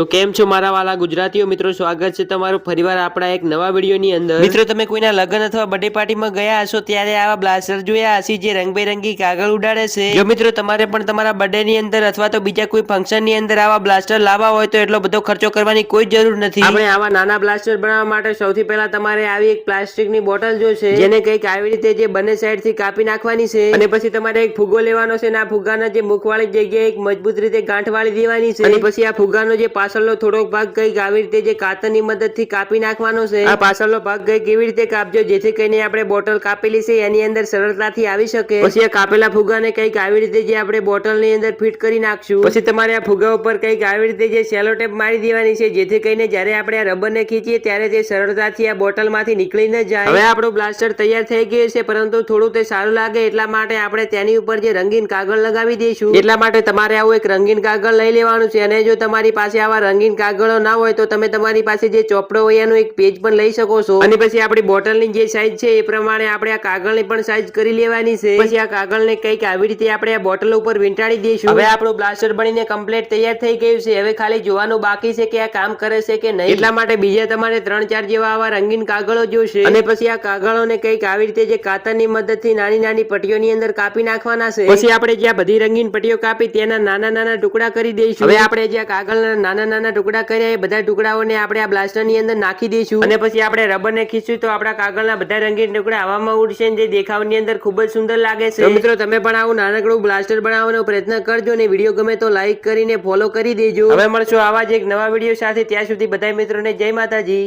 તો કેમ છો મારા વાલા ગુજરાતીઓ? મિત્રો સ્વાગત છે તમારું ફરીવાર આપણા એક નવા વિડીયોની અંદર. મિત્રો તમે કોઈના લગ્ન અથવા બર્થડે પાર્ટીમાં ગયા હશો ત્યારે આવા બ્લાસ્ટર જોયા હશે જે રંગબેરંગી કાગળ ઉડાડે છે. જો મિત્રો તમારે પણ તમારા બર્થડે ની અંદર અથવા તો બીજા કોઈ ફંક્શનની અંદર આવા બ્લાસ્ટર લાવવા હોય તો એટલો બધો ખર્ચો કરવાની કોઈ જરૂર નથી. આપણે આવા નાના બ્લાસ્ટર બનાવવા માટે સૌથી પહેલા તમારે આવી એક પ્લાસ્ટિકની બોટલ જોશે જેને કંઈક આવી રીતે જે બંને સાઈડથી કાપી નાખવાની છે. અને પછી તમારે એક ફુગ્ગો લેવાનો છે અને આ ફુગ્ગાના જે મુખવાળી જગ્યાએ એક મજબૂત રીતે ગાંઠ વાળી દેવાની છે. અને પછી આ ફુગ્ગાનો જે પાછળનો થોડોક ભાગ કંઈક આવી રીતે જે કાતરની મદદથી કાપી નાખવાનો છે. આ પાછળનો ભાગ કંઈક એવી રીતે કાપજો? જેથી કરીને આપણે બોટલ કાપેલી છે એની અંદર સરળતાથી આવી શકે. પછી આ કાપેલા ફુગાને કંઈક આવી રીતે જે આપણે બોટલની અંદર ફિટ કરી નાખશું. પછી તમારે આ ફુગ્ગા ઉપર કંઈક આવી રીતે જે સેલો ટેપ મારી દેવાની છે જેથી કરીને જ્યારે આપણે આ રબરને ખીચીએ ત્યારે તે સરળતાથી આ બોટલમાંથી નીકળી ન જાય. હવે આપણો બ્લાસ્ટર તૈયાર થઈ ગયો છે પરંતુ થોડું તે સારું લાગે એટલા માટે આપણે તેની ઉપર જે રંગીન કાગળ લગાવી દઈશું. એટલા માટે તમારે આવું એક રંગીન કાગળ લઈ લેવાનું છે અને જો તમારી પાસે આવા રંગીન કાગળો ના હોય તો તમે તમારી પાસે જે ચોપડો હોય એનું એક પેજ પણ લઈ શકો છો. અને પછી આપણી બોટલની જે સાઈઝ છે એ પ્રમાણે આપણે આ કાગળની પણ સાઈઝ કરી લેવાની છે. પછી આ કાગળને કંઈક આવી રીતે આપણે આ બોટલ ઉપર વીંટાળી દઈશું. હવે આપણું બ્લાસ્ટર બનીને કમ્પ્લીટ તૈયાર થઈ ગયું છે. હવે ખાલી જોવાનું બાકી છે કે આ કામ કરે છે કે નહીં. એટલા માટે બીજા તમારે ત્રણ ચાર જેવા આવા રંગીન કાગળો જોશે. અને પછી આ કાગળોને કંઈક આવી રીતે જે કાતરની મદદથી નાની નાની પટ્ટીઓની અંદર કાપી નાખવાના છે. પછી આપણે જ્યાં બધી રંગીન પટ્ટીઓ કાપી તેના નાના નાના ટુકડા કરી દઈશું. હવે આપણે જ્યાં કાગળના નાના નાના ટુકડા કર્યા એ બધા ટુકડાઓને આપણે આ બ્લાસ્ટરની અંદર નાખી દઈશું. અને પછી આપણે રબરને ખીચશું તો આપણા કાગળના બધા રંગીન ટુકડા હવામાં ઉડશે અને જે દેખાવની અંદર ખૂબ જ સુંદર લાગે છે. મિત્રો તમે પણ આવું નાનકડું બ્લાસ્ટર બનાવવાનો પ્રયત્ન કરજો અને વીડિયો ગમે તો લાઈક કરીને ફોલો કરી દેજો. હવે મળશું આવા જ એક નવા વીડિયો સાથે. ત્યાં સુધી બધા મિત્રોને જય માતાજી.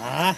હા.